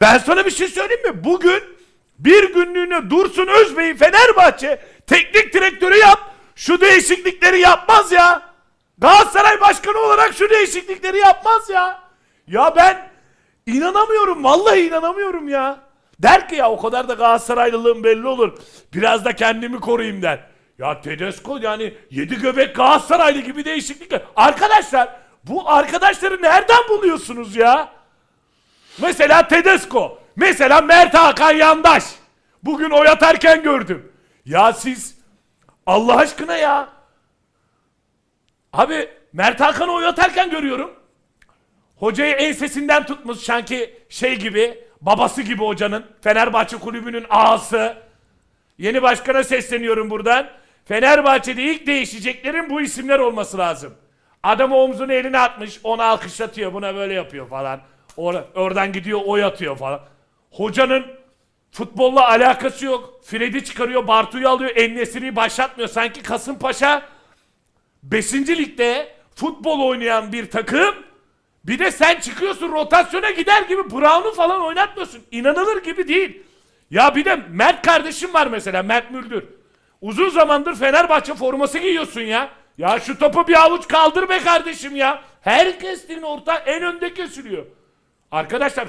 Ben sana bir şey söyleyeyim mi? Bugün bir günlüğüne Dursun Özbey'i Fenerbahçe teknik direktörü yap. Şu değişiklikleri yapmaz ya. Galatasaray başkanı olarak şu değişiklikleri yapmaz ya. Ya ben inanamıyorum. Vallahi inanamıyorum ya. Der ki ya o kadar da Galatasaraylılığım belli olur. Biraz da kendimi koruyayım der. Ya Tedesco yani yedi göbek Galatasaraylı gibi değişiklikler. Arkadaşlar bu arkadaşları nereden buluyorsunuz ya? Mesela Tedesco. Mesela Mert Hakan Yandaş. Bugün oy atarken gördüm. Ya siz Allah aşkına ya. Abi Mert Hakan'ı oy atarken görüyorum. Hocayı ensesinden tutmuş sanki şey gibi babası gibi hocanın Fenerbahçe kulübünün ağası. Yeni başkana sesleniyorum buradan. Fenerbahçe'de ilk değişeceklerin bu isimler olması lazım. Adam omzunu eline atmış, onu alkışlatıyor, buna böyle yapıyor falan. Or- oradan gidiyor, oy atıyor falan. Hocanın futbolla alakası yok. Fred'i çıkarıyor, Bartu'yu alıyor, Ennesiri'yi başlatmıyor. Sanki Kasımpaşa 5. ligde futbol oynayan bir takım. Bir de sen çıkıyorsun rotasyona gider gibi Brown'u falan oynatmıyorsun. İnanılır gibi değil. Ya bir de Mert kardeşim var mesela Mert Müldür. Uzun zamandır Fenerbahçe forması giyiyorsun ya. Ya şu topu bir avuç kaldır be kardeşim ya. Herkes senin orta en önde kesiliyor. Arkadaşlar